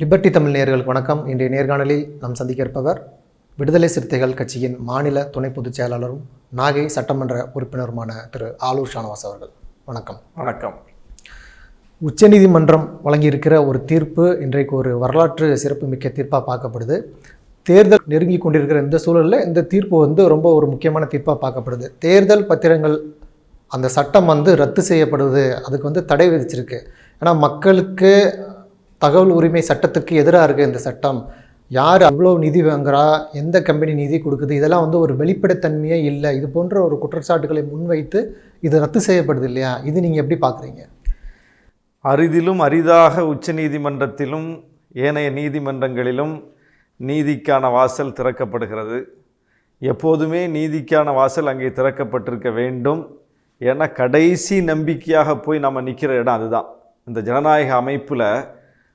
Liberty Tamil நேயர்களுக்கு வணக்கம். இன்றைய நேர்காணலில் நாம் சந்திக்க இருப்பவர் விடுதலை சிறுத்தைகள் கட்சியின் மாநில துணை பொதுச் செயலாளரும் நாகை சட்டமன்ற உறுப்பினருமான திரு. ஆலூர் ஷானவாஸ் அவர்கள். வணக்கம். வணக்கம். உச்சநீதிமன்றம் வழங்கியிருக்கிற ஒரு தீர்ப்பு இன்றைக்கு ஒரு வரலாற்று சிறப்புமிக்க தீர்ப்பாக பார்க்கப்படுது. தேர்தல் நெருங்கி கொண்டிருக்கிற இந்த சூழலில் இந்த தீர்ப்பு வந்து ரொம்ப ஒரு முக்கியமான தீர்ப்பாக பார்க்கப்படுது. தேர்தல் பத்திரங்கள் அந்த சட்டம் வந்து ரத்து செய்யப்படுவது அதுக்கு வந்து தடை விதிச்சிருக்கு. ஏன்னா மக்களுக்கு தகவல் உரிமை சட்டத்துக்கு எதிராக இருக்குது இந்த சட்டம் யார் அவ்வளோ நிதி வாங்குறா எந்த கம்பெனி நிதி கொடுக்குது இதெல்லாம் வந்து ஒரு வெளிப்படைத்தன்மையே இல்லை. இது போன்ற ஒரு குற்றச்சாட்டுகளை முன்வைத்து இது ரத்து செய்யப்படுது இல்லையா? இது நீங்கள் எப்படி பார்க்குறீங்க? அரிதிலும் அரிதாக உச்ச நீதிமன்றத்திலும் ஏனைய நீதிமன்றங்களிலும் நீதிக்கான வாசல் திறக்கப்படுகிறது. எப்போதுமே நீதிக்கான வாசல் அங்கே திறக்கப்பட்டிருக்க வேண்டும் ஏன்னா கடைசி நம்பிக்கையாக போய் நம்ம நிற்கிற இடம் அதுதான். இந்த ஜனநாயக அமைப்பில்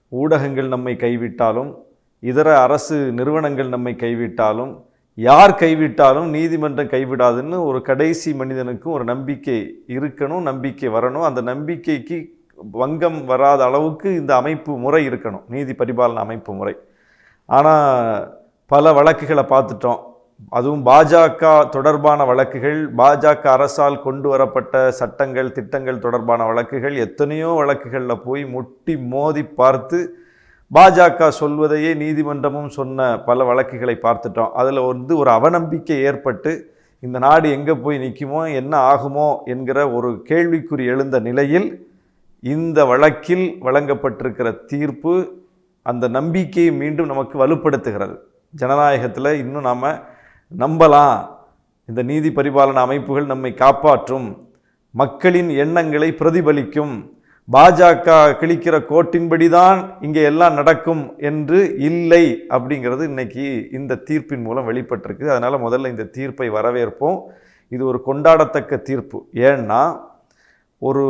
ஊடகங்கள் நம்மை கைவிட்டாலும் இதர அரசு நிறுவனங்கள் நம்மை கைவிட்டாலும் யார் கைவிட்டாலும் நீதிமன்றம் கைவிடாதுன்னு ஒரு கடைசி மனிதனுக்கும் ஒரு நம்பிக்கை இருக்கணும் நம்பிக்கை வரணும். அந்த நம்பிக்கைக்கு வங்கம் வராத அளவுக்கு இந்த அமைப்பு முறை இருக்கணும் நீதி பரிபாலன அமைப்பு முறை. ஆனால் பல வழக்குகளை பார்த்துட்டோம். அதுவும் பாஜக தொடர்பான வழக்குகள் பாஜக அரசால் கொண்டு வரப்பட்ட சட்டங்கள் திட்டங்கள் தொடர்பான வழக்குகள் எத்தனையோ வழக்குகளில் போய் முட்டி மோதி பார்த்து பாஜக சொல்வதையே நீதிமன்றமும் சொன்ன பல வழக்குகளை பார்த்துட்டோம். அதில் வந்து ஒரு அவநம்பிக்கை ஏற்பட்டு இந்த நாடு எங்கே போய் நிற்குமோ என்ன ஆகுமோ என்கிற ஒரு கேள்விக்குறி எழுந்த நிலையில் இந்த வழக்கில் வழங்கப்பட்டிருக்கிற தீர்ப்பு அந்த நம்பிக்கையை மீண்டும் நமக்கு வலுப்படுத்துகிறது. ஜனநாயகத்தில் இன்னும் நாம் நம்பலாம். இந்த நீதி பரிபாலன அமைப்புகள் நம்மை காப்பாற்றும். மக்களின் எண்ணங்களை பிரதிபலிக்கும். பாஜக கிழிக்கிற கோட்டின்படி தான் இங்கே எல்லாம் நடக்கும் என்று இல்லை அப்படிங்கிறது இன்னைக்கு இந்த தீர்ப்பின் மூலம் வெளிப்பட்டிருக்கு அதனால் முதல்ல இந்த தீர்ப்பை வரவேற்போம். இது ஒரு கொண்டாடத்தக்க தீர்ப்பு. ஏன்னா ஒரு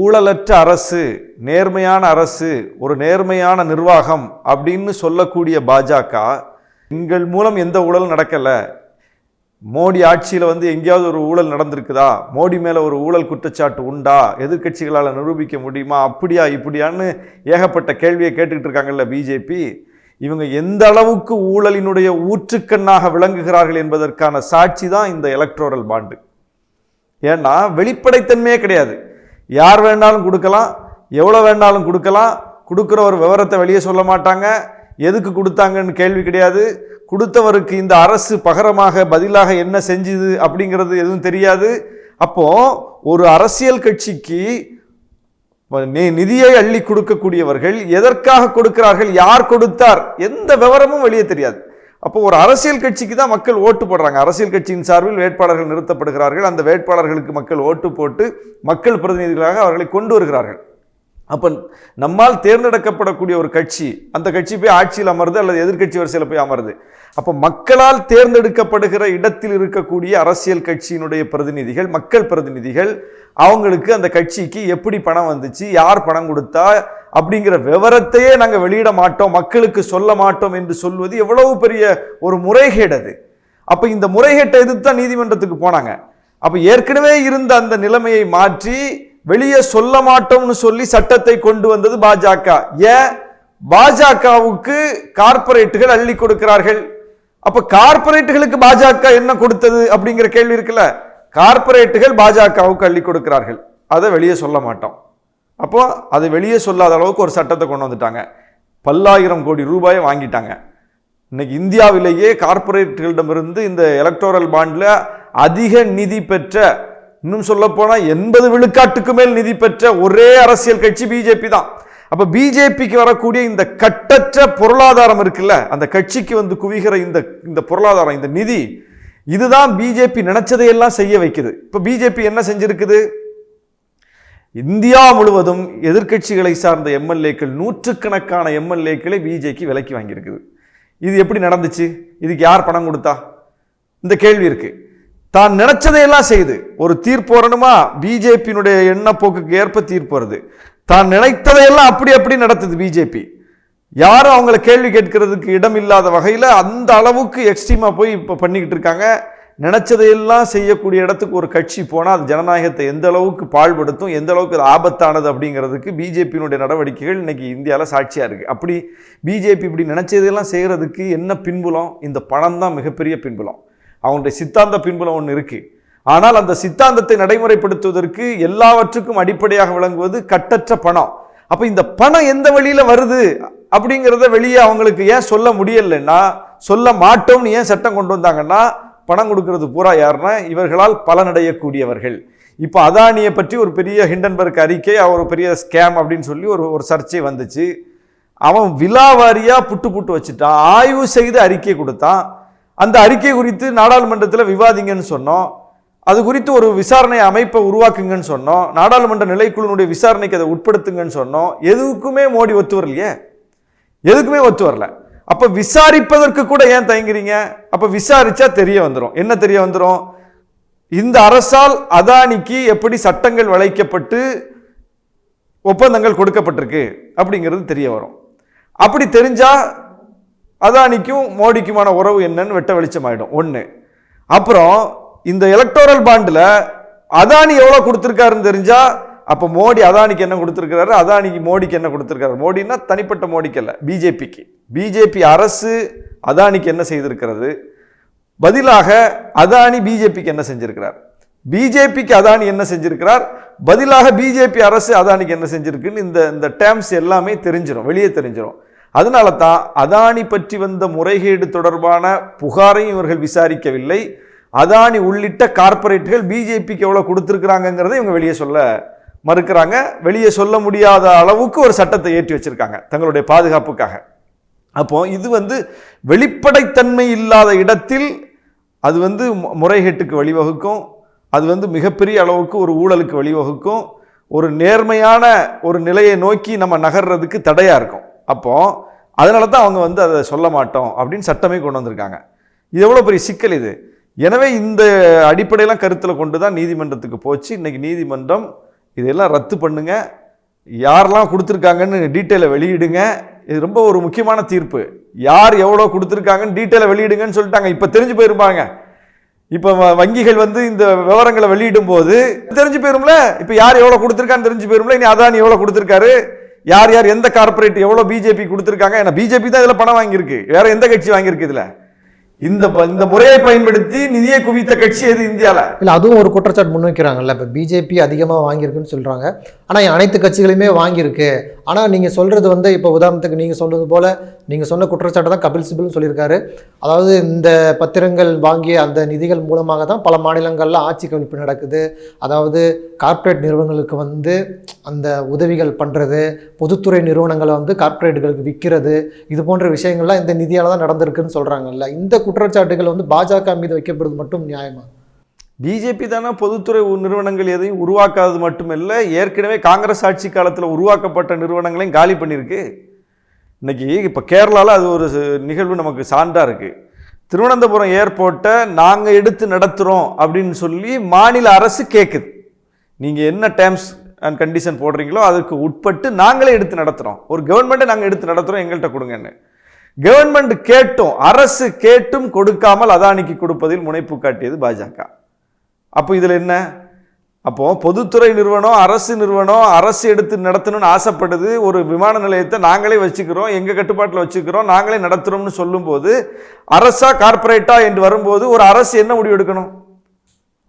ஊழலற்ற அரசு நேர்மையான அரசு ஒரு நேர்மையான நிர்வாகம் அப்படின்னு சொல்லக்கூடிய பாஜக எங்கள் மூலம் எந்த ஊழலும் நடக்கலை. மோடி ஆட்சியில் வந்து எங்கேயாவது ஒரு ஊழல் நடந்திருக்குதா? மோடி மேலே ஒரு ஊழல் குற்றச்சாட்டு உண்டா? எதிர்க்கட்சிகளால் நிரூபிக்க முடியுமா? அப்படியா இப்படியான்னு ஏகப்பட்ட கேள்வியை கேட்டுக்கிட்டு இருக்காங்கல்ல பிஜேபி இவங்க எந்த அளவுக்கு ஊழலினுடைய ஊற்றுக்கண்ணாக விளங்குகிறார்கள் என்பதற்கான சாட்சி தான் இந்த எலக்ட்ரோரல் பாண்டு ஏன்னா வெளிப்படைத்தன்மையே கிடையாது. யார் வேணாலும் கொடுக்கலாம் எவ்வளோ வேணாலும் கொடுக்கலாம். கொடுக்குற ஒரு விவரத்தை வெளியே சொல்ல மாட்டாங்க. எதுக்கு கொடுத்தாங்கன்னு கேள்வி கிடையாது. கொடுத்தவருக்கு இந்த அரசு பகரமாக பதிலாக என்ன செஞ்சுது அப்படிங்கிறது எதுவும் தெரியாது. அப்போ ஒரு அரசியல் கட்சிக்கு நிதியை அள்ளி கொடுக்கக்கூடியவர்கள் எதற்காக கொடுக்கிறார்கள் யார் கொடுத்தார் எந்த விவரமும் வெளியே தெரியாது. அப்போ ஒரு அரசியல் கட்சிக்கு தான் மக்கள் ஓட்டு போடுறாங்க. அரசியல் கட்சியின் சார்பில் வேட்பாளர்கள் நிறுத்தப்படுகிறார்கள். அந்த வேட்பாளர்களுக்கு மக்கள் ஓட்டு போட்டு மக்கள் பிரதிநிதிகளாக அவர்களை கொண்டு வருகிறார்கள். அப்போ நம்மால் தேர்ந்தெடுக்கப்படக்கூடிய ஒரு கட்சி அந்த கட்சி போய் ஆட்சியில் அமருது அல்லது எதிர்கட்சி வரிசையில் போய் அமருது. அப்போ மக்களால் தேர்ந்தெடுக்கப்படுகிற இடத்தில் இருக்கக்கூடிய அரசியல் கட்சியினுடைய பிரதிநிதிகள் மக்கள் பிரதிநிதிகள் அவங்களுக்கு அந்த கட்சிக்கு எப்படி பணம் வந்துச்சு யார் பணம் கொடுத்தா அப்படிங்கிற விவரத்தையே நாங்கள் வெளியிட மாட்டோம் மக்களுக்கு சொல்ல மாட்டோம் என்று சொல்வது எவ்வளவு பெரிய ஒரு முறைகேடு அது. அப்போ இந்த முறைகேட்டை எதிர்த்து தான் நீதிமன்றத்துக்கு போனாங்க. அப்போ ஏற்கனவே இருந்த அந்த நிலைமையை மாற்றி வெளியே சொல்ல மாட்டோம்னு சொல்லி சட்டத்தை கொண்டு வந்தது பாஜக. ஏன்? பாஜகவுக்கு கார்ப்பரேட்டுகள் அள்ளி கொடுக்கிறார்கள். அப்ப கார்ப்பரேட்டுகளுக்கு பாஜக என்ன கொடுத்தது அப்படிங்கிற கேள்வி இருக்குல்ல? கார்ப்பரேட்டுகள் பாஜகவுக்கு அள்ளி கொடுக்கிறார்கள். அதை வெளியே சொல்ல மாட்டோம். அப்போ அதை வெளியே சொல்லாத அளவுக்கு ஒரு சட்டத்தை கொண்டு வந்துட்டாங்க. பல்லாயிரம் கோடி ரூபாயை வாங்கிட்டாங்க. இன்னைக்கு இந்தியாவிலேயே கார்ப்பரேட்டுகளிடமிருந்து இந்த எலக்டோரல் பாண்டில் அதிக நிதி பெற்ற இன்னும் சொல்ல எண்பது விழுக்காட்டுக்கு மேல் நிதி பெற்ற ஒரே அரசியல் கட்சி பிஜேபி தான். அப்போ பிஜேபிக்கு வரக்கூடிய இந்த கட்டற்ற பொருளாதாரம் இருக்குல்ல அந்த கட்சிக்கு வந்து குவிகிற இந்த இந்த பொருளாதாரம் இந்த நிதி இதுதான் பிஜேபி நினைச்சதையெல்லாம் செய்ய வைக்குது. இப்போ பிஜேபி என்ன செஞ்சிருக்குது? இந்தியா முழுவதும் எதிர்க்கட்சிகளை சார்ந்த எம்எல்ஏக்கள் நூற்றுக்கணக்கான எம்எல்ஏக்களை பிஜேபி விலைக்கு வாங்கியிருக்குது. இது எப்படி நடந்துச்சு? இதுக்கு யார் பணம் கொடுத்தா? இந்த கேள்வி இருக்கு. தான் நினைச்சதையெல்லாம் செய்யுது ஒரு தீர்ப்பு வரணுமா? பிஜேபியினுடைய எண்ணப்போக்குக்கு ஏற்ப தீர்ப்பு வருது. தான் நினைத்ததையெல்லாம் அப்படி அப்படி நடத்துது பிஜேபி. யாரும் அவங்கள கேள்வி கேட்கறதுக்கு இடம் இல்லாத வகையில் அந்த அளவுக்கு எக்ஸ்ட்ரீமாக போய் இப்போ பண்ணிக்கிட்டு இருக்காங்க. நினைச்சதையெல்லாம் செய்யக்கூடிய இடத்துக்கு ஒரு கட்சி போனால் அது ஜனநாயகத்தை எந்த அளவுக்கு பாழ்படுத்தும் எந்த அளவுக்கு அது ஆபத்தானது அப்படிங்கிறதுக்கு பிஜேபியினுடைய நடவடிக்கைகள் இன்றைக்கி இந்தியாவில் சாட்சியாக இருக்குது அப்படி பிஜேபி இப்படி நினைச்சதையெல்லாம் செய்கிறதுக்கு என்ன பின்புலம்? இந்த பணம் தான் மிகப்பெரிய பின்புலம். அவனுடைய சித்தாந்த பின்புலம் ஒன்று இருக்குது ஆனால் அந்த சித்தாந்தத்தை நடைமுறைப்படுத்துவதற்கு எல்லாவற்றுக்கும் அடிப்படையாக விளங்குவது கட்டற்ற பணம். அப்போ இந்த பணம் எந்த வழியில் வருது அப்படிங்கிறத வெளியே அவங்களுக்கு ஏன் சொல்ல முடியலைன்னா சொல்ல மாட்டோம்னு ஏன் சட்டம் கொண்டு வந்தாங்கன்னா பணம் கொடுக்கறது பூரா யாருன்னா இவர்களால் பலனடையக்கூடியவர்கள். இப்போ அதானியை பற்றி ஒரு பெரிய ஹிண்டன்பர்க் அறிக்கை அவர் ஒரு பெரிய ஸ்கேம் அப்படின்னு சொல்லி ஒரு ஒரு சர்ச்சை வந்துச்சு. அவன் விலாவாரியாக புட்டு புட்டு வச்சுட்டான். ஆய்வு செய்து அறிக்கை கொடுத்தான். அந்த அறிக்கை குறித்து நாடாளுமன்றத்தில் விவாதிங்கன்னு சொன்னோம். அது குறித்து ஒரு விசாரணை அமைப்பை உருவாக்குங்கன்னு சொன்னோம். நாடாளுமன்ற நிலைக்குழுனுடைய விசாரணைக்கு அதை உட்படுத்துங்கன்னு சொன்னோம். எதுக்குமே மோடி ஒத்து வரலையே? எதுக்குமே ஒத்து வரல. அப்போ விசாரிப்பதற்கு கூட ஏன் தயங்குறீங்க? அப்போ விசாரிச்சா தெரிய வந்துடும் என்ன தெரிய வந்துடும் இந்த அரசால் அதானிக்கு எப்படி சட்டங்கள் வளைக்கப்பட்டு ஒப்பந்தங்கள் கொடுக்கப்பட்டிருக்கு அப்படிங்கிறது தெரிய வரும். அப்படி தெரிஞ்சால் அதானிக்கும் மோடிக்குமான உறவு என்னன்னு வெட்ட வெளிச்சமாயிடும். ஒன்று அப்புறம் இந்த எலக்டோரல் பாண்டில் அதானி எவ்வளோ கொடுத்துருக்காருன்னு தெரிஞ்சால் அப்போ மோடி அதானிக்கு என்ன கொடுத்துருக்காரு அதானிக்கு மோடிக்கு என்ன கொடுத்துருக்காரு? மோடின்னா தனிப்பட்ட மோடிக்கு அல்ல பிஜேபிக்கு. பிஜேபி அரசு அதானிக்கு என்ன செய்திருக்கிறது? பதிலாக அதானி பிஜேபிக்கு என்ன செஞ்சிருக்கிறார்? பிஜேபிக்கு அதானி என்ன செஞ்சிருக்கிறார்? பதிலாக பிஜேபி அரசு அதானிக்கு என்ன செஞ்சிருக்குன்னு இந்த இந்த டேர்ம்ஸ் எல்லாமே தெரிஞ்சிடும் வெளியே தெரிஞ்சிடும் அதனால தான் அதானி பற்றி வந்த முறைகேடு தொடர்பான புகாரையும் இவர்கள் விசாரிக்கவில்லை. அதானி உள்ளிட்ட கார்ப்பரேட்டுகள் பிஜேபிக்கு எவ்வளோ கொடுத்துருக்குறாங்கங்கிறதை இவங்க வெளியே சொல்ல மறுக்கிறாங்க. வெளியே சொல்ல முடியாத அளவுக்கு ஒரு சட்டத்தை ஏற்றி வச்சிருக்காங்க தங்களுடைய பாதுகாப்புக்காக. அப்போ இது வந்து வெளிப்படைத்தன்மை இல்லாத இடத்தில் அது வந்து முறைகேட்டுக்கு வழிவகுக்கும். அது வந்து மிகப்பெரிய அளவுக்கு ஒரு ஊழலுக்கு வழிவகுக்கும். ஒரு நேர்மையான ஒரு நிலையை நோக்கி நம்ம நகர்றதுக்கு தடையாக இருக்கும். அப்போது அதனால தான் அவங்க வந்து அதை சொல்ல மாட்டோம் அப்படின்னு சட்டமே கொண்டு வந்திருக்காங்க. இது எவ்வளோ பெரிய சிக்கல் இது? எனவே இந்த அடிப்படையெல்லாம் கருத்தில் கொண்டு தான் நீதிமன்றத்துக்கு போச்சு. இன்றைக்கி நீதிமன்றம் இதெல்லாம் ரத்து பண்ணுங்கள் யாரெல்லாம் கொடுத்துருக்காங்கன்னு டீட்டெயிலை வெளியிடுங்க. இது ரொம்ப ஒரு முக்கியமான தீர்ப்பு. யார் எவ்வளோ கொடுத்துருக்காங்கன்னு டீட்டெயிலை வெளியிடுங்கன்னு சொல்லிட்டாங்க. இப்போ தெரிஞ்சு போயிருப்பாங்க இப்போ வ- வங்கிகள் வந்து இந்த விவரங்களை வெளியிடும் போது தெரிஞ்சு போயிரும்ல? இப்போ யார் எவ்வளோ கொடுத்துருக்கான்னு தெரிஞ்சு போயிரும்ல? இனி அதான் எவ்வளோ கொடுத்துருக்காரு? யார் யார் எந்த கார்ப்பரேட் எவ்வளோ பிஜேபி கொடுத்துருக்காங்க? ஏன்னா பிஜேபி தான் இதில் பணம் வாங்கியிருக்கு. வேற எந்த கட்சி வாங்கியிருக்கு இதில்? இந்த ப- இந்த முறையை பயன்படுத்தி நிதியை குவித்த கட்சி எது இந்தியாவில் இல்லை அதுவும் ஒரு குற்றச்சாட்டு முன்வைக்கிறாங்கல்ல. இப்போ பிஜேபி அதிகமாக வாங்கியிருக்குன்னு சொல்கிறாங்க ஆனால் அனைத்து கட்சிகளுமே வாங்கியிருக்கு. ஆனால் நீங்கள் சொல்கிறது வந்து இப்போ உதாரணத்துக்கு நீங்கள் சொல்றது போல் நீங்கள் சொன்ன குற்றச்சாட்டு தான் கபில் சிபில்னு சொல்லியிருக்காரு. அதாவது இந்த பத்திரங்கள் வாங்கிய அந்த நிதிகள் மூலமாக தான் பல மாநிலங்களில் ஆட்சி கவிழ்ப்பு நடக்குது. அதாவது கார்ப்பரேட் நிறுவனங்களுக்கு வந்து அந்த உதவிகள் பண்ணுறது பொதுத்துறை நிறுவனங்களை வந்து கார்ப்பரேட்டுகளுக்கு விற்கிறது இது போன்ற விஷயங்கள்லாம் இந்த நிதியால் தான் நடந்திருக்குன்னு சொல்கிறாங்கல்ல இந்த குற்றச்சாட்டுகள் வந்து பாஜக மீது வைக்கப்படுவது மட்டும் நியாயமா? பிஜேபி தானே பொதுத்துறை நிறுவனங்கள் எதையும் உருவாக்காதது மட்டுமல்ல ஏற்கனவே காங்கிரஸ் ஆட்சி காலத்தில் உருவாக்கப்பட்ட நிறுவனங்களையும் காலி பண்ணியிருக்கு. இன்னைக்கு இப்போ கேரளாவில் அது ஒரு நிகழ்வு நமக்கு சான்றாக இருக்குது திருவனந்தபுரம் ஏர்போர்ட்டை நாங்கள் எடுத்து நடத்துகிறோம் அப்படின்னு சொல்லி மாநில அரசு கேட்குது நீங்கள் என்ன டேர்ம்ஸ் அண்ட் கண்டிஷன் போடுறீங்களோ அதுக்கு உட்பட்டு நாங்களே எடுத்து நடத்துகிறோம் ஒரு கவர்மெண்ட்டை நாங்கள் எடுத்து நடத்துகிறோம் எங்கள்கிட்ட கொடுங்கன்னு. கவர்மெண்ட் கேட்டும் அரசு கேட்டும் கொடுக்காமல் அதானிக்கு கொடுப்பதில் முனைப்பு காட்டியது பாஜக. அப்போ இதில் என்ன? அப்போ பொதுத்துறை நிறுவனம் அரசு நிறுவனம் அரசு எடுத்து நடத்தணும்னு ஆசைப்படுது. ஒரு விமான நிலையத்தை நாங்களே வச்சுக்கிறோம் எங்கள் கட்டுப்பாட்டில் வச்சுக்கிறோம் நாங்களே நடத்துகிறோம்னு சொல்லும்போது அரசா கார்பரேட்டா என்று வரும்போது ஒரு அரசு என்ன முடிவு எடுக்கணும்?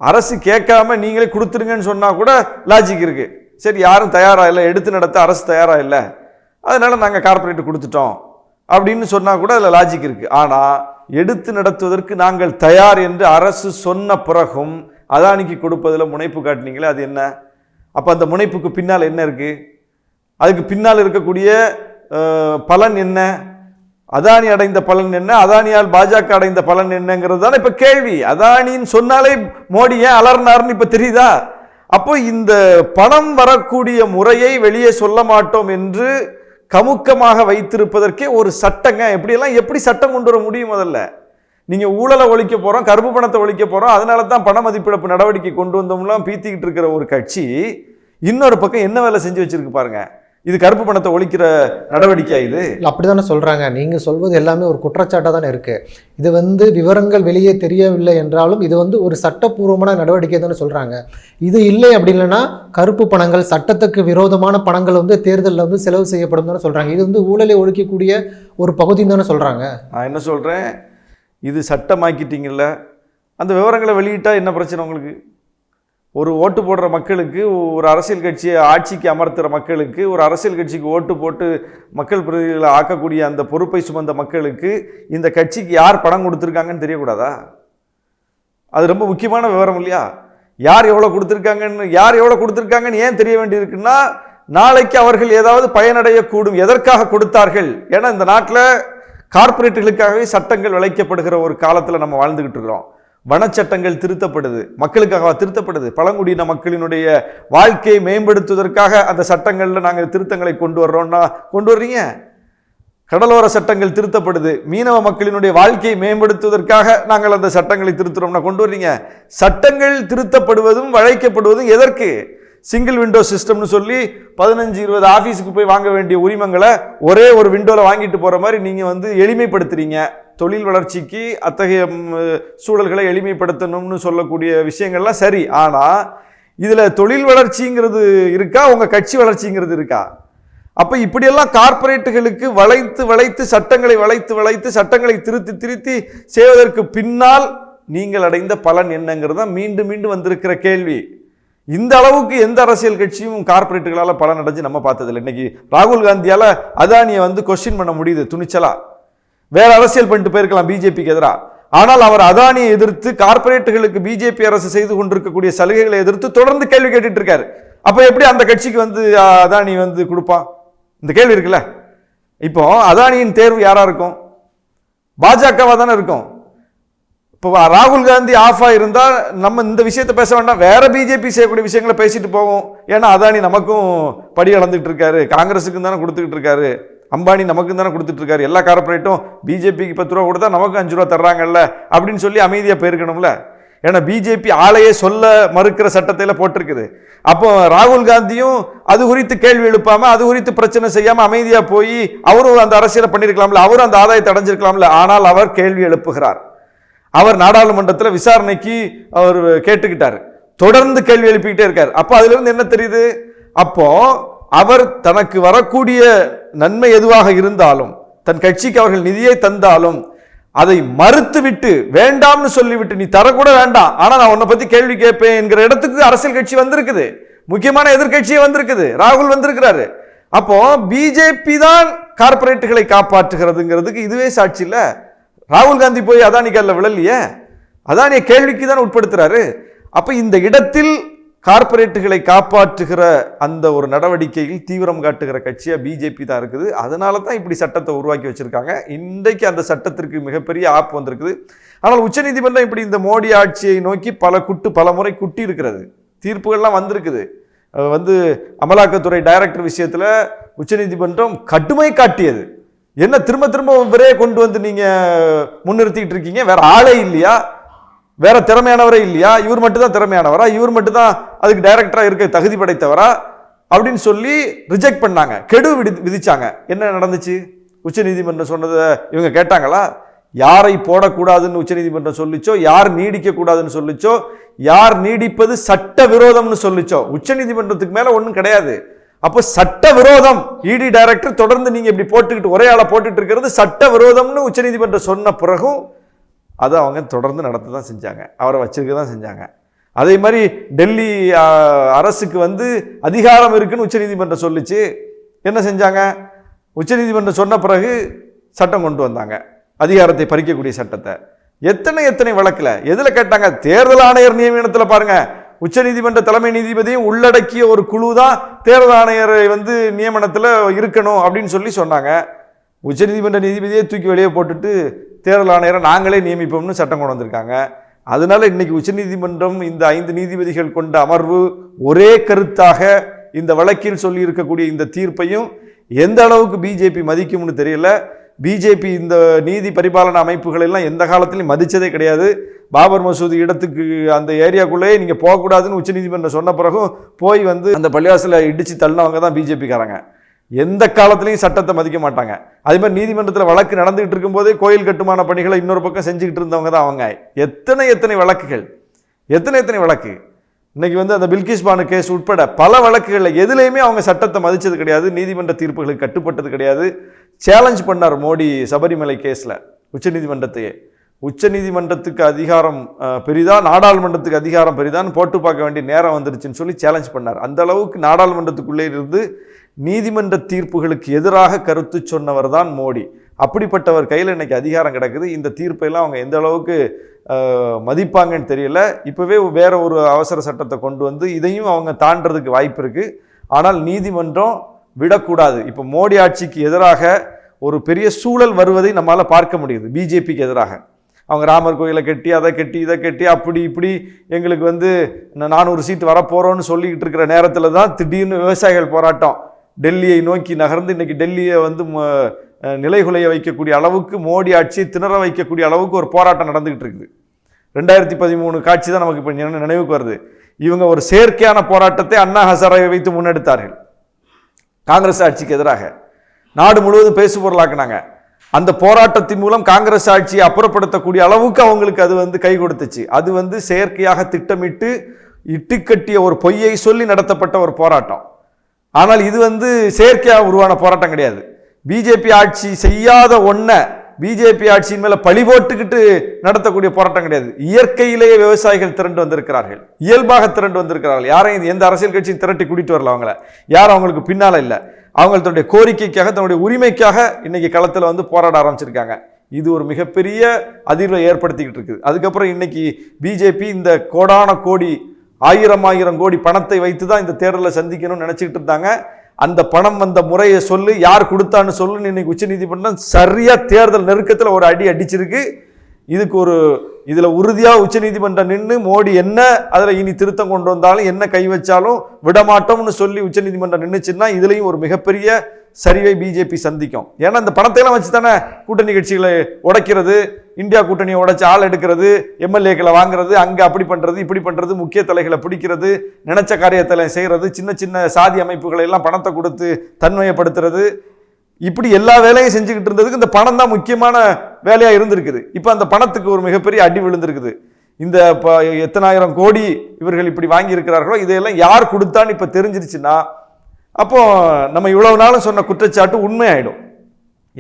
அரசு கேட்காம நீங்களே கொடுத்துருங்கன்னு சொன்னால் கூட லாஜிக் இருக்குது சரி யாரும் தயாராக இல்லை எடுத்து நடத்த அரசு தயாராக இல்லை. அதனால் நாங்கள் கார்ப்பரேட் கொடுத்துட்டோம். அப்படின்னு சொன்னால் கூட அதில் லாஜிக் இருக்குது ஆனால் எடுத்து நடத்துவதற்கு நாங்கள் தயார் என்று அரசு சொன்ன பிறகும் அதானிக்கு கொடுப்பதில் முனைப்பு காட்டினீங்களே அது என்ன? அப்போ அந்த முனைப்புக்கு பின்னால் என்ன இருக்குது அதுக்கு பின்னால் இருக்கக்கூடிய பலன் என்ன? அதானி அடைந்த பலன் என்ன? அதானியால் பாஜக அடைந்த பலன் என்னங்கிறது தானே இப்போ கேள்வி. அதானின்னு சொன்னாலே மோடி ஏன் அலர்னார்னு இப்போ தெரியுதா? அப்போ இந்த பணம் வரக்கூடிய முறையை வெளியே சொல்ல மாட்டோம் என்று கமுக்கமாக வைத்திருப்பதற்கே ஒரு சட்டங்க. எப்படியெல்லாம் எப்படி சட்டம் கொண்டு வர முடியும் முதல்ல? நீங்கள் ஊழலை ஒழிக்க போகிறோம் கருப்பு பணத்தை ஒழிக்க போகிறோம் அதனால தான் பண மதிப்பிழப்பு நடவடிக்கை கொண்டு வந்தோம்லாம் பீத்திக்கிட்டு இருக்கிற ஒரு கட்சி இன்னொரு பக்கம் என்ன வேலை செஞ்சு வச்சுருக்கு பாருங்கள் இது கருப்பு பணத்தை ஒழிக்கிற நடவடிக்கை இது? அப்படி தானே சொல்கிறாங்க நீங்கள் சொல்வது எல்லாமே ஒரு குற்றச்சாட்டாக தானே இருக்குது இது வந்து விவரங்கள் வெளியே தெரியவில்லை என்றாலும் இது வந்து ஒரு சட்டப்பூர்வமான நடவடிக்கை தானே சொல்கிறாங்க இது இல்லை அப்படி இல்லைன்னா கருப்பு பணங்கள் சட்டத்துக்கு விரோதமான பணங்கள் வந்து தேர்தலில் வந்து செலவு செய்யப்படும் தானே சொல்கிறாங்க இது வந்து ஊழலை ஒழிக்கக்கூடிய ஒரு பகுதின்னு தானே சொல்கிறாங்க நான் என்ன சொல்கிறேன் இது சட்டமாக்கிட்டீங்கல்ல. அந்த விவரங்களை வெளியிட்டா என்ன பிரச்சனை உங்களுக்கு? ஒரு ஓட்டு போடுற மக்களுக்கு ஒரு அரசியல் கட்சியை ஆட்சிக்கு அமர்த்துகிற மக்களுக்கு ஒரு அரசியல் கட்சிக்கு ஓட்டு போட்டு மக்கள் பிரதிநிதிகளை ஆக்கக்கூடிய அந்த பொறுப்பை சுமந்த மக்களுக்கு இந்த கட்சிக்கு யார் பணம் கொடுத்துருக்காங்கன்னு தெரியக்கூடாதா? அது ரொம்ப முக்கியமான விவரம் இல்லையா? யார் எவ்வளோ கொடுத்துருக்காங்கன்னு யார் எவ்வளோ கொடுத்துருக்காங்கன்னு ஏன் தெரிய வேண்டியிருக்குன்னா நாளைக்கு அவர்கள் ஏதாவது பயனடையக்கூடும் எதற்காக கொடுத்தார்கள்? ஏன்னா இந்த நாட்டில் கார்ப்பரேட்டுகளுக்காகவே சட்டங்கள் விளைக்கப்படுகிற ஒரு காலத்தில் நம்ம வாழ்ந்துக்கிட்டு இருக்கிறோம். வனச்சட்டங்கள் திருத்தப்படுது மக்களுக்காக திருத்தப்படுது. பழங்குடியின மக்களினுடைய வாழ்க்கையை மேம்படுத்துவதற்காக அந்த சட்டங்களில் நாங்கள் திருத்தங்களை கொண்டு வர்றோம்னா கொண்டு வர்றீங்க? கடலோர சட்டங்கள் திருத்தப்படுது. மீனவ மக்களினுடைய வாழ்க்கையை மேம்படுத்துவதற்காக நாங்கள் அந்த சட்டங்களை திருத்துறோம்னா கொண்டு வர்றீங்க? சட்டங்கள் திருத்தப்படுவதும் வழைக்கப்படுவதும் எதற்கு? சிங்கிள் விண்டோ சிஸ்டம்னு சொல்லி பதினஞ்சு இருபது ஆஃபீஸுக்கு போய் வாங்க வேண்டிய உரிமங்களை ஒரே ஒரு விண்டோவில் வாங்கிட்டு போகிற மாதிரி நீங்கள் வந்து எளிமைப்படுத்துறீங்க. தொழில் வளர்ச்சிக்கு அத்தகைய சூழல்களை எளிமைப்படுத்தணும்னு சொல்லக்கூடிய விஷயங்கள்லாம் சரி. ஆனால் இதில் தொழில் வளர்ச்சிங்கிறது இருக்கா? உங்கள் கட்சி வளர்ச்சிங்கிறது இருக்கா? அப்போ இப்படியெல்லாம் கார்ப்பரேட்டுகளுக்கு வளைத்து வளைத்து சட்டங்களை வளைத்து வளைத்து சட்டங்களை திருத்தி திருத்தி செய்வதற்கு பின்னால் நீங்கள் அடைந்த பலன் என்னங்கிறது தான் மீண்டும் மீண்டும் வந்திருக்கிற கேள்வி. இந்த அளவுக்கு எந்த அரசியல் கட்சியும் கார்ப்பரேட்டுகளால் பலன் அடைஞ்சு நம்ம பார்த்ததில்லை. இன்னைக்கு ராகுல் காந்தியால் அதானியை வந்து கொஸ்டின் பண்ண முடியுது. துணிச்சலா? வேற அரசியல் பண்ணிட்டு போயிருக்கலாம் பிஜேபிக்கு எதிராக. ஆனால் அவர் அதானியை எதிர்த்து கார்ப்பரேட்டுகளுக்கு பிஜேபி அரசு செய்து கொண்டிருக்கக்கூடிய சலுகைகளை எதிர்த்து தொடர்ந்து கேள்வி கேட்டுட்டு இருக்காரு. அப்ப எப்படி அந்த கட்சிக்கு வந்து அதானி வந்து கொடுப்பான் இந்த கேள்வி இருக்குல்ல? இப்போ அதானியின் தேர்வு யாரா இருக்கும்? பாஜகவா தானே இருக்கும். இப்போ ராகுல் காந்தி ஆஃபா இருந்தா நம்ம இந்த விஷயத்தை பேச வேண்டாம். வேற பிஜேபி செய்யக்கூடிய விஷயங்களை பேசிட்டு போவோம். ஏன்னா அதானி நமக்கும் படி அளந்துட்டு இருக்காரு. காங்கிரஸுக்கும் தானே கொடுத்துக்கிட்டு இருக்காரு. அம்பானி நமக்கு தானே கொடுத்துட்ருக்காரு. எல்லா கார்பரேட்டும் பிஜேபிக்கு பத்து ரூபா கொடுத்தா நமக்கும் அஞ்சு ரூபா தர்றாங்கல்ல அப்படின்னு சொல்லி அமைதியாக போயிருக்கணும்ல. ஏன்னா பிஜேபி ஆளையே சொல்ல மறுக்கிற சட்டத்தில் போட்டிருக்குது. அப்போ ராகுல் காந்தியும் அது குறித்து கேள்வி எழுப்பாமல் அது குறித்து பிரச்சனை செய்யாமல் அமைதியாக போய் அவரும் அந்த அரசியலை பண்ணியிருக்கலாம்ல அவரும் அந்த ஆதாயத்தை அடைஞ்சிருக்கலாம்ல. ஆனால் அவர் கேள்வி எழுப்புகிறார். அவர் நாடாளுமன்றத்தில் விசாரணைக்கு அவர் கேட்டுக்கிட்டார். தொடர்ந்து கேள்வி எழுப்பிக்கிட்டே இருக்கார். அப்போ அதுலேருந்து என்ன தெரியுது? அப்போது அவர் தனக்கு வரக்கூடிய நன்மை எதுவாக இருந்தாலும் தன் கட்சிக்கு அவர்கள் நிதியை தந்தாலும் அதை மறுத்துவிட்டு வேண்டாம்னு சொல்லிவிட்டு நீ தரக்கூட வேண்டாம். ஆனால் நான் உன்னை பற்றி கேள்வி கேட்பேன் என்கிற இடத்துக்கு அரசியல் கட்சி வந்திருக்குது. முக்கியமான எதிர்க்கட்சியே வந்திருக்குது. ராகுல் வந்திருக்கிறாரு. அப்போ பிஜேபி தான் கார்ப்பரேட்டுகளை காப்பாற்றுகிறதுங்கிறதுக்கு இதுவே சாட்சி இல்லை. ராகுல் காந்தி போய் அதானி காலில் விழலையே? அதானிய கேள்விக்கு தான் உட்படுத்துறாரு. அப்போ இந்த இடத்தில் கார்ப்பரேட்டுகளை காப்பாற்றுகிற அந்த ஒரு நடவடிக்கையில் தீவிரம் காட்டுகிற கட்சியாக பிஜேபி தான் இருக்குது. அதனால தான் இப்படி சட்டத்தை உருவாக்கி வச்சுருக்காங்க. இன்றைக்கு அந்த சட்டத்திற்கு மிகப்பெரிய ஆப் வந்திருக்குது. ஆனால் உச்சநீதிமன்றம் இப்படி இந்த மோடி ஆட்சியை நோக்கி பல குட்டு பல முறை குட்டி இருக்கிறது தீர்ப்புகள்லாம் வந்திருக்குது. வந்து அமலாக்கத்துறை டைரக்டர் விஷயத்தில் உச்சநீதிமன்றம் கடுமை காட்டியது. என்ன திரும்ப திரும்ப இவரே கொண்டு வந்து நீங்கள் முன்னிறுத்திக்கிட்டு இருக்கீங்க? வேறு ஆளே இல்லையா? வேற திறமையானவரே இல்லையா? இவர் மட்டும் தான் திறமையானவரா? இவர் மட்டும் தான் அதுக்கு டைரக்டரா இருக்க தகுதி படைத்தவரா? அப்படின்னு சொல்லி ரிஜெக்ட் பண்ணாங்க. கெடு விதி விதிச்சாங்க. என்ன நடந்துச்சு? உச்சநீதிமன்றம் சொன்னதை இவங்க கேட்டாங்களா? யாரை போடக்கூடாதுன்னு உச்சநீதிமன்றம் சொல்லிச்சோ யார் நீடிக்க கூடாதுன்னு சொல்லிச்சோ யார் நீடிப்பது சட்ட விரோதம்னு சொல்லிச்சோ உச்சநீதிமன்றத்துக்கு மேல ஒன்றும் கிடையாது. அப்போ சட்ட விரோதம் இடி டைரக்டர் தொடர்ந்து நீங்க இப்படி போட்டுக்கிட்டு ஒரே ஆளை போட்டுட்டு இருக்கிறது சட்ட விரோதம்னு உச்சநீதிமன்றம் சொன்ன பிறகும் அதை அவங்க தொடர்ந்து நடத்த தான் செஞ்சாங்க. அவரை வச்சிருக்க தான் செஞ்சாங்க. அதே மாதிரி டெல்லி அரசுக்கு வந்து அதிகாரம் இருக்குன்னு உச்சநீதிமன்றம் சொல்லிச்சு. என்ன செஞ்சாங்க? உச்சநீதிமன்றம் சொன்ன பிறகு சட்டம் கொண்டு வந்தாங்க. அதிகாரத்தை பறிக்கக்கூடிய சட்டத்தை. எத்தனை எத்தனை வழக்கில்? எதில் கேட்டாங்க? தேர்தல் ஆணையர் நியமனத்தில் பாருங்கள் உச்சநீதிமன்ற தலைமை நீதிபதியும் உள்ளடக்கிய ஒரு குழு தான் தேர்தல் ஆணையரை வந்து நியமனத்தில் இருக்கணும் அப்படின்னு சொல்லி சொன்னாங்க. உச்சநீதிமன்ற நீதிபதியே தூக்கி வெளியே போட்டுட்டு தேர்தல் ஆணையரை நாங்களே நியமிப்போம்னு சட்டம் கொண்டு வந்திருக்காங்க. அதனால இன்னைக்கு உச்சநீதிமன்றம் இந்த ஐந்து நீதிபதிகள் கொண்ட அமர்வு ஒரே கருத்தாக இந்த வழக்கில் சொல்லி இருக்கக்கூடிய இந்த தீர்ப்பையும் எந்த அளவுக்கு பிஜேபி மதிக்கும்னு தெரியல. பிஜேபி இந்த நீதி பரிபாலன அமைப்புகள் எல்லாம் எந்த காலத்திலையும் மதித்ததே கிடையாது. பாபர் மசூதி இடத்துக்கு அந்த ஏரியாக்குள்ளேயே நீங்கள் போகக்கூடாதுன்னு உச்சநீதிமன்றம் சொன்ன பிறகும் போய் வந்து அந்த பள்ளிவாசலை இடித்து தள்ளினவங்க தான் பிஜேபிக்காரங்க. எந்த காலத்துலையும் சட்டத்தை மதிக்க மாட்டாங்க. அதே மாதிரி நீதிமன்றத்தில் வழக்கு நடந்துகிட்டு இருக்கும்போதே கோயில் கட்டுமான பணிகளை இன்னொரு பக்கம் செஞ்சுக்கிட்டு இருந்தவங்க தான் அவங்க. எத்தனை எத்தனை வழக்குகள்? எத்தனை எத்தனை வழக்கு? இன்றைக்கி வந்து அந்த பில்கிஸ் பானு கேஸ் உட்பட பல வழக்குகளில் எதுலேயுமே அவங்க சட்டத்தை மதித்தது கிடையாது நீதிமன்ற தீர்ப்புகளுக்கு கட்டுப்பட்டது கிடையாது. சேலஞ்ச் பண்ணார் மோடி சபரிமலை கேஸில் உச்சநீதிமன்றத்தையே உச்சநீதிமன்றத்துக்கு அதிகாரம் பெரிதா நாடாளுமன்றத்துக்கு அதிகாரம் பெரிதான்னு போட்டு பார்க்க வேண்டிய நேரம் வந்துருச்சுன்னு சொல்லி சேலஞ்ச் பண்ணார். அந்த அளவுக்கு நாடாளுமன்றத்துக்குள்ளே இருந்து நீதிமன்ற தீர்ப்புகளுக்கு எதிராக கருத்து சொன்னவர் தான் மோடி. அப்படிப்பட்டவர் கையில் இன்றைக்கி அதிகாரம் கிடக்குது. இந்த தீர்ப்பெல்லாம் அவங்க எந்த அளவுக்கு மதிப்பாங்கன்னு தெரியல. இப்போவே வேறு ஒரு அவசர சட்டத்தை கொண்டு வந்து இதையும் அவங்க தாண்டறதுக்கு வாய்ப்பு இருக்குது ஆனால் நீதிமன்றம் விடக்கூடாது. இப்போ மோடி ஆட்சிக்கு எதிராக ஒரு பெரிய சூழல் வருவதை நம்மளால் பார்க்க முடியுது. பிஜேபிக்கு எதிராக. அவங்க ராமர் கோயிலை கட்டி அதை கட்டி இதை கட்டி அப்படி இப்படி எங்களுக்கு வந்து நானூறு சீட் வரப்போகிறோன்னு சொல்லிக்கிட்டு இருக்கிற நேரத்தில் தான் திடீர்னு விவசாயிகள் போராட்டம். டெல்லியை நோக்கி நகர்ந்து இன்னைக்கு டெல்லியை வந்து நிலைகுலைய வைக்கக்கூடிய அளவுக்கு மோடி ஆட்சியை திணற வைக்கக்கூடிய அளவுக்கு ஒரு போராட்டம் நடந்துகிட்டு இருக்குது. ரெண்டாயிரத்தி பதிமூணு காட்சி தான் நமக்கு இப்போ நினைவுக்கு வருது. இவங்க ஒரு செயற்கையான போராட்டத்தை அண்ணா ஹசாரை வைத்து முன்னெடுத்தார்கள். காங்கிரஸ் ஆட்சிக்கு எதிராக. நாடு முழுவதும் பேசு பொருளாக்குனாங்க அந்த போராட்டத்தின் மூலம் காங்கிரஸ் ஆட்சியை அப்புறப்படுத்தக்கூடிய அளவுக்கு அவங்களுக்கு அது வந்து கை கொடுத்துச்சு. அது வந்து செயற்கையாக திட்டமிட்டு இட்டுக்கட்டிய ஒரு பொய்யை சொல்லி நடத்தப்பட்ட ஒரு போராட்டம். ஆனால் இது வந்து செயற்கையாக உருவான போராட்டம் கிடையாது. பிஜேபி ஆட்சி செய்யாத ஒன்றை பிஜேபி ஆட்சியின் மேலே பழி போட்டுக்கிட்டு நடத்தக்கூடிய போராட்டம் கிடையாது. இயற்கையிலேயே விவசாயிகள் திரண்டு வந்திருக்கிறார்கள். இயல்பாக திரண்டு வந்திருக்கிறார்கள். யாரையும் எந்த அரசியல் கட்சியும் திரட்டி கூட்டிட்டு வரல அவங்கள. யாரும் அவங்களுக்கு பின்னால் இல்லை. அவங்க தன்னுடைய கோரிக்கைக்காக தன்னுடைய உரிமைக்காக இன்னைக்கு களத்தில் வந்து போராட ஆரம்பிச்சிருக்காங்க. இது ஒரு மிகப்பெரிய அதிர்வை ஏற்படுத்திக்கிட்டு இருக்குது. அதுக்கப்புறம் இன்னைக்கு பிஜேபி இந்த கோடான கோடி ஆயிரம் ஆயிரம் கோடி பணத்தை வைத்து தான் இந்த தேர்தலை சந்திக்கணும்னு நினச்சிக்கிட்டு இருந்தாங்க. அந்த பணம் வந்த முறையை சொல்லு யார் கொடுத்தான்னு சொல்லுன்னு இன்னைக்கு உச்சநீதிமன்றம் சரியாக தேர்தல் நெருக்கத்தில் ஒரு அடி அடிச்சிருக்கு. இதுக்கு ஒரு இதில் உறுதியாக உச்சநீதிமன்றம் நின்று மோடி என்ன அதில் இனி திருத்தம் கொண்டு வந்தாலும் என்ன கை வச்சாலும் விடமாட்டோம்னு சொல்லி உச்சநீதிமன்றம் நின்றுச்சுன்னா இதுலேயும் ஒரு மிகப்பெரிய சரிவை பிஜேபி சந்திக்கும். ஏன்னா இந்த பணத்தை எல்லாம் வச்சு தானே கூட்டணி கட்சிகளை உடைக்கிறது இந்தியா கூட்டணியை உடைச்சி ஆள் எடுக்கிறது எம்எல்ஏக்களை வாங்குறது அங்கே அப்படி பண்ணுறது இப்படி பண்ணுறது முக்கிய தலைகளை பிடிக்கிறது நினைச்ச காரியத்தில் செய்கிறது சின்ன சின்ன சாதி அமைப்புகளை எல்லாம் பணத்தை கொடுத்து தன்மையப்படுத்துறது. இப்படி எல்லா வேலையும் செஞ்சுக்கிட்டு இருந்ததுக்கு இந்த பணம் தான் முக்கியமான வேலையாக இருந்திருக்குது. இப்போ அந்த பணத்துக்கு ஒரு மிகப்பெரிய அடி விழுந்திருக்குது. இந்த இப்போ எத்தனாயிரம் கோடி இவர்கள் இப்படி வாங்கியிருக்கிறார்களோ இதையெல்லாம் யார் கொடுத்தான்னு இப்போ தெரிஞ்சிருச்சுன்னா அப்போது நம்ம இவ்வளவு நாளும் சொன்ன குற்றச்சாட்டு உண்மையாயிடும்.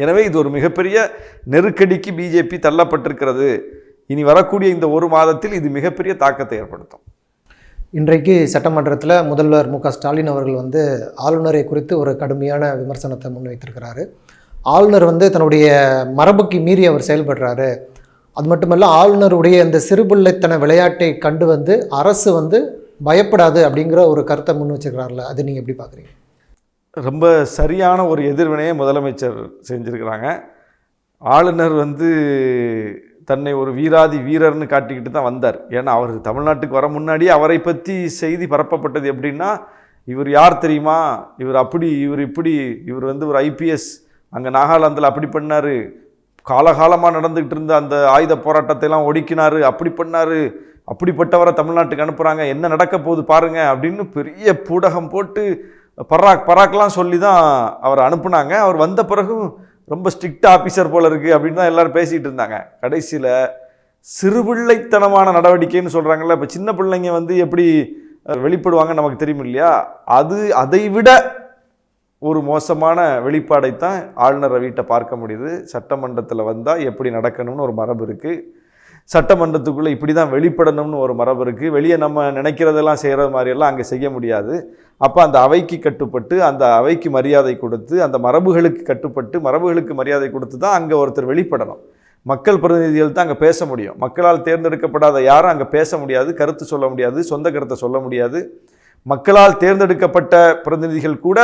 எனவே இது ஒரு மிகப்பெரிய நெருக்கடிக்கு பிஜேபி தள்ளப்பட்டிருக்கிறது. இனி வரக்கூடிய இந்த ஒரு மாதத்தில் இது மிகப்பெரிய தாக்கத்தை ஏற்படுத்தும். இன்றைக்கு சட்டமன்றத்தில் முதல்வர் மு ஸ்டாலின் அவர்கள் வந்து ஆளுநரை குறித்து ஒரு கடுமையான விமர்சனத்தை முன்வைத்திருக்கிறாரு. ஆளுநர் வந்து தன்னுடைய மரபுக்கு மீறி அவர் செயல்படுறாரு. அது மட்டுமல்ல ஆளுநருடைய இந்த சிறுபிள்ளைத்தன விளையாட்டை கண்டு வந்து அரசு வந்து பயப்படாது அப்படிங்கிற ஒரு கருத்தை முன் வச்சிருக்கிறார்ல அது நீங்கள் எப்படி பார்க்குறீங்க ரொம்ப சரியான ஒரு எதிர்வினையை முதலமைச்சர் செஞ்சுருக்கிறாங்க. ஆளுநர் வந்து தன்னை ஒரு வீராதி வீரர்னு காட்டிக்கிட்டு தான் வந்தார். ஏன்னா அவர் தமிழ்நாட்டுக்கு வர முன்னாடி அவரை பற்றி செய்தி பரப்பப்பட்டது எப்படின்னா இவர் யார் தெரியுமா? இவர் அப்படி இவர் இப்படி இவர் வந்து ஒரு ஐபிஎஸ் அங்கே நாகாலாந்தில் அப்படி பண்ணார். காலகாலமாக நடந்துக்கிட்டு இருந்த அந்த ஆயுத போராட்டத்தை எல்லாம் அப்படி பண்ணார். அப்படிப்பட்டவரை தமிழ்நாட்டுக்கு அனுப்புகிறாங்க என்ன நடக்க போகுது பாருங்கள் அப்படின்னு பெரிய பூடகம் போட்டு பராக் பராக்லாம் சொல்லி தான் அவர் அனுப்புனாங்க. அவர் வந்த பிறகும் ரொம்ப ஸ்ட்ரிக்ட் ஆஃபீஸர் போல் இருக்குது அப்படின்னு தான் எல்லோரும் பேசிகிட்டு இருந்தாங்க. கடைசியில் சிறுபிள்ளைத்தனமான நடவடிக்கைன்னு சொல்கிறாங்கல்ல இப்போ சின்ன பிள்ளைங்க வந்து எப்படி வெளிப்படுவாங்க வெளிப்படுவாங்கன்னு நமக்கு தெரியும் இல்லையா? அது அதை விட ஒரு மோசமான வெளிப்பாடைத்தான் ஆளுநரை வீட்டை பார்க்க முடியுது. சட்டமன்றத்தில் வந்தால் எப்படி நடக்கணும்னு ஒரு மரபு இருக்குது சட்டமன்றத்துக்குள்ளே இப்படி தான் வெளிப்படணும்னு ஒரு மரபு இருக்குது வெளியே நம்ம நினைக்கிறதெல்லாம் செய்கிற மாதிரியெல்லாம் அங்கே செய்ய முடியாது. அப்போ அந்த அவைக்கு கட்டுப்பட்டு அந்த அவைக்கு மரியாதை கொடுத்து அந்த மரபுகளுக்கு கட்டுப்பட்டு மரபுகளுக்கு மரியாதை கொடுத்து தான் அங்கே ஒருத்தர் வெளிப்படணும். மக்கள் பிரதிநிதிகள் தான் அங்கே பேச முடியும். மக்களால் தேர்ந்தெடுக்கப்படாத யாரும் அங்கே பேச முடியாது கருத்து சொல்ல முடியாது சொந்த கருத்தை சொல்ல முடியாது. மக்களால் தேர்ந்தெடுக்கப்பட்ட பிரதிநிதிகள் கூட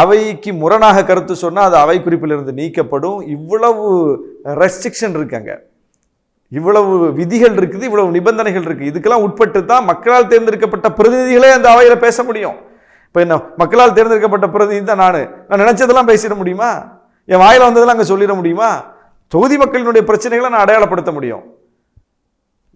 அவைக்கு முரணாக கருத்து சொன்னால் அது அவை குறிப்பிலிருந்து நீக்கப்படும். இவ்வளவு ரெஸ்ட்ரிக்ஷன் இருக்காங்க இவ்வளவு விதிகள் இருக்குது இவ்வளவு நிபந்தனைகள் இருக்குது இதுக்கெல்லாம் உட்பட்டு தான் மக்களால் தேர்ந்தெடுக்கப்பட்ட பிரதிநிதிகளே அந்த அவையில் பேச முடியும். இப்போ என்ன மக்களால் தேர்ந்தெடுக்கப்பட்ட பிரதிநிதி தான் நான். நான் நினச்சதெல்லாம் பேசிட முடியுமா? என் வாயில் வந்ததெல்லாம் அங்கே சொல்லிட முடியுமா? தொகுதி மக்களினுடைய பிரச்சனைகளை நான் அடையாளப்படுத்த முடியும்.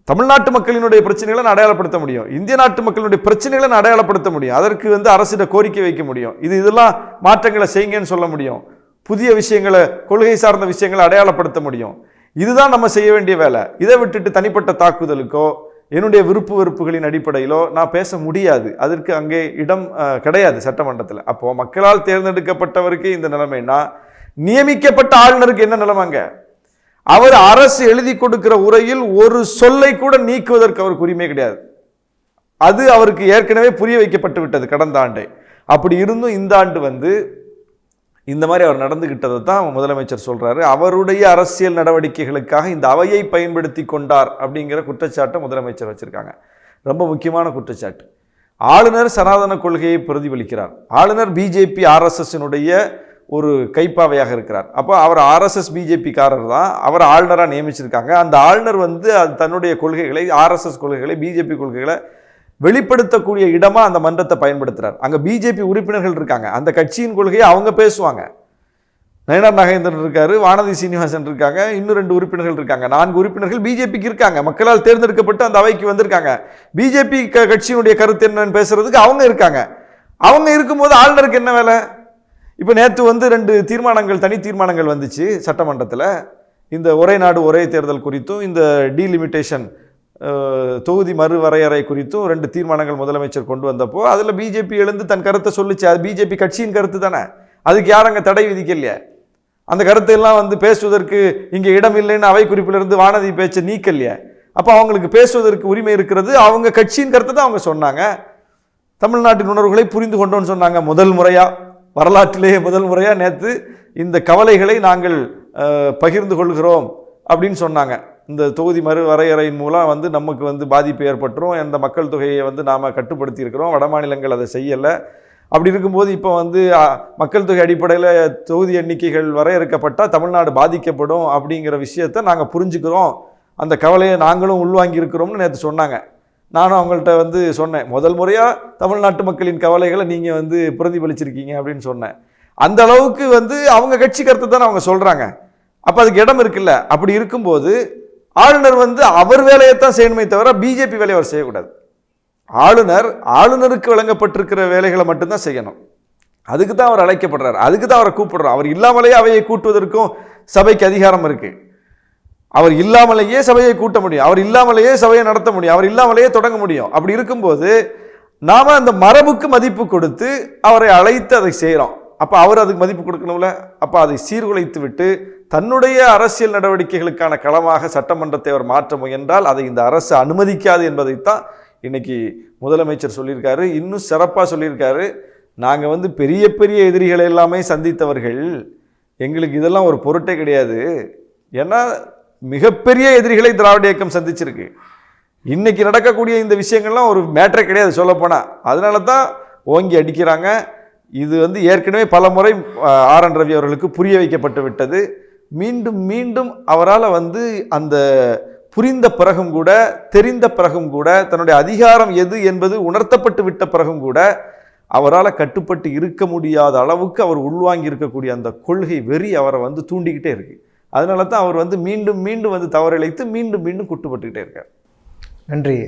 தமிழ்நாட்டு மக்களினுடைய பிரச்சனைகளை நான் அடையாளப்படுத்த முடியும். இந்திய நாட்டு மக்களுடைய பிரச்சனைகளை நான் அடையாளப்படுத்த முடியும். அதற்கு வந்து அரசிட கோரிக்கை வைக்க முடியும். இது இதெல்லாம் மாற்றங்களை செய்யுங்கன்னு சொல்ல முடியும். புதிய விஷயங்களை கொள்கை சார்ந்த விஷயங்களை அடையாளப்படுத்த முடியும். இதுதான் நம்ம செய்ய வேண்டிய வேலை. இதை விட்டுட்டு தனிப்பட்ட தாக்குதலுக்கோ என்னுடைய விருப்பு வெறுப்புகளின் அடிப்படையிலோ நான் பேச முடியாது. அதற்கு அங்கே இடம் கிடையாது சட்டமன்றத்தில். அப்போது மக்களால் தேர்ந்தெடுக்கப்பட்டவருக்கு இந்த நிலைமைனா நியமிக்கப்பட்ட ஆளுநருக்கு என்ன நிலைமைங்க அவர் அரசு எழுதி கொடுக்கிற உரையில் ஒரு சொல்லை கூட நீக்குவதற்கு அவருக்கு உரிமை கிடையாது. அது அவருக்கு ஏற்கனவே புரிய வைக்கப்பட்டு விட்டது கடந்த ஆண்டே. அப்படி இருந்தும் இந்த ஆண்டு வந்து இந்த மாதிரி அவர் நடந்துகிட்டதை தான் முதலமைச்சர் சொல்கிறாரு அவருடைய அரசியல் நடவடிக்கைகளுக்காக இந்த அவையை பயன்படுத்தி கொண்டார் அப்படிங்கிற குற்றச்சாட்டை முதலமைச்சர் வச்சிருக்காங்க. ரொம்ப முக்கியமான குற்றச்சாட்டு. ஆளுநர் சனாதன கொள்கையை பிரதிபலிக்கிறார். ஆளுநர் பிஜேபி ஆர்எஸ்எஸ்னுடைய ஒரு கைப்பாவையாக இருக்கிறார். அப்போ அவர் ஆர்எஸ்எஸ் பிஜேபிக்காரர் தான். அவர் ஆளுநராக நியமிச்சிருக்காங்க. அந்த ஆளுநர் வந்து அது தன்னுடைய கொள்கைகளை ஆர்எஸ்எஸ் கொள்கைகளை பிஜேபி கொள்கைகளை வெளிப்படுத்தக்கூடிய இடமா அந்த மன்றத்தை பயன்படுத்துறார். அங்க பிஜேபி உறுப்பினர்கள் இருக்காங்க. அந்த கட்சியின் கொள்கையை அவங்க பேசுவாங்க. நயனார் நாகேந்திரன் இருக்காரு வானதி சீனிவாசன் இருக்காங்க இன்னும் ரெண்டு உறுப்பினர்கள் இருக்காங்க. நான்கு உறுப்பினர்கள் பிஜேபிக்கு இருக்காங்க. மக்களால் தேர்ந்தெடுக்கப்பட்டு அந்த அவைக்கு வந்திருக்காங்க. பிஜேபி கட்சியினுடைய கருத்து என்னன்னு பேசுறதுக்கு அவங்க இருக்காங்க. அவங்க இருக்கும்போது ஆளுநருக்கு என்ன வேலை? இப்போ நேற்று வந்து ரெண்டு தீர்மானங்கள் தனி தீர்மானங்கள் வந்துச்சு சட்டமன்றத்தில். இந்த ஒரே நாடு ஒரே தேர்தல் குறித்தும் இந்த டீலிமிட்டேஷன் தொகுதி மறுவரையறை குறித்தும் ரெண்டு தீர்மானங்கள் முதலமைச்சர் கொண்டு வந்தப்போ அதில் பிஜேபி எழுந்து தன் கருத்தை சொல்லிச்சு. அது பிஜேபி கட்சியின் கருத்து தானே. அதுக்கு யாரும் அங்கே தடை விதிக்கலையே? அந்த கருத்தை எல்லாம் வந்து பேசுவதற்கு இங்கே இடம் இல்லைன்னு அவை குறிப்பிலிருந்து வானதி பேச்சை நீக்கலையே? அப்போ அவங்களுக்கு பேசுவதற்கு உரிமை இருக்கிறது. அவங்க கட்சியின் கருத்தை தான் அவங்க சொன்னாங்க. தமிழ்நாட்டின் உணர்வுகளை புரிந்து கொண்டோன்னு சொன்னாங்க முதல் முறையாக வரலாற்றிலேயே முதல் முறையாக நேற்று இந்த கவலைகளை நாங்கள் பகிர்ந்து கொள்கிறோம் அப்படின்னு சொன்னாங்க. இந்த தொகுதி மறு வரையறையின் மூலம் வந்து நமக்கு வந்து பாதிப்பு ஏற்பட்டுரும். இந்த மக்கள் தொகையை வந்து நாம் கட்டுப்படுத்தி இருக்கிறோம் வட மாநிலங்கள் அதை செய்யலை. அப்படி இருக்கும்போது இப்போ வந்து மக்கள் தொகை அடிப்படையில் தொகுதி எண்ணிக்கைகள் வரையறுக்கப்பட்டால் தமிழ்நாடு பாதிக்கப்படும் அப்படிங்கிற விஷயத்தை நாங்கள் புரிஞ்சுக்கிறோம். அந்த கவலையை நாங்களும் உள்வாங்கி இருக்கிறோம்னு நேற்று சொன்னாங்க. நானும் அவங்கள்ட்ட வந்து சொன்னேன். முதல் முறையாக தமிழ்நாட்டு மக்களின் கவலைகளை நீங்கள் வந்து பிரதிபலிச்சிருக்கீங்க அப்படின்னு சொன்னேன். அந்த அளவுக்கு வந்து அவங்க கட்சி கருத்தை தானே அவங்க சொல்கிறாங்க அப்போ அதுக்கு இடம் இருக்குல்ல. அப்படி இருக்கும்போது ஆளுநர் வந்து அவர் வேலையைத்தான் செய்யணுமே தவிர பிஜேபி வேலையை அவர் செய்யக்கூடாது. ஆளுநர் ஆளுநருக்கு வழங்கப்பட்டிருக்கிற வேலைகளை மட்டும்தான் செய்யணும். அதுக்கு தான் அவர் அழைக்கப்படுறார். அதுக்கு தான் அவரை கூப்பிடுறோம் அவர் இல்லாமலேயே அவையை கூட்டுவதற்கும் சபைக்கு அதிகாரம் இருக்குது அவர் இல்லாமலேயே சபையை கூட்ட முடியும். அவர் இல்லாமலேயே சபையை நடத்த முடியும். அவர் இல்லாமலேயே தொடங்க முடியும். அப்படி இருக்கும்போது நாம் அந்த மரபுக்கு மதிப்பு கொடுத்து அவரை அழைத்து அதை செய்கிறோம் அப்போ அவர் அதுக்கு மதிப்பு கொடுக்கணும்ல? அப்போ அதை சீர்குலைத்து விட்டு தன்னுடைய அரசியல் நடவடிக்கைகளுக்கான களமாக சட்டமன்றத்தை அவர் மாற்ற முயன்றால் அதை இந்த அரசு அனுமதிக்காது என்பதைத்தான் இன்னைக்கு முதலமைச்சர் சொல்லியிருக்காரு. இன்னும் சிறப்பாக சொல்லியிருக்காரு. நாங்கள் வந்து பெரிய பெரிய எதிரிகளை எல்லாமே சந்தித்தவர்கள். எங்களுக்கு இதெல்லாம் ஒரு பொருட்டே கிடையாது. ஏன்னா மிகப்பெரிய எதிரிகளை திராவிட இயக்கம் சந்திச்சிருக்கு. இன்றைக்கி நடக்கக்கூடிய இந்த விஷயங்கள்லாம் ஒரு மேட்டரே கிடையாது சொல்லப்போனால் அதனால தான் ஓங்கி அடிக்கிறாங்க. இது வந்து ஏற்கனவே பல முறை ஆர். என். ரவி அவர்களுக்கு புரிய வைக்கப்பட்டு விட்டது. மீண்டும் மீண்டும் அவரால் வந்து அந்த புரிந்த பிறகும் கூட தெரிந்த பிறகும் கூட தன்னுடைய அதிகாரம் எது என்பது உணர்த்தப்பட்டு விட்ட பிறகும் கூட அவரால் கட்டுப்பட்டு இருக்க முடியாத அளவுக்கு அவர் உள்வாங்கி இருக்கக்கூடிய அந்த கொள்கை வெறி அவரை வந்து தூண்டிக்கிட்டே இருக்கு. அதனால தான் அவர் வந்து மீண்டும் மீண்டும் வந்து தவறிழைத்து மீண்டும் மீண்டும் குட்டுப்பட்டுக்கிட்டே இருக்கார். நன்றி.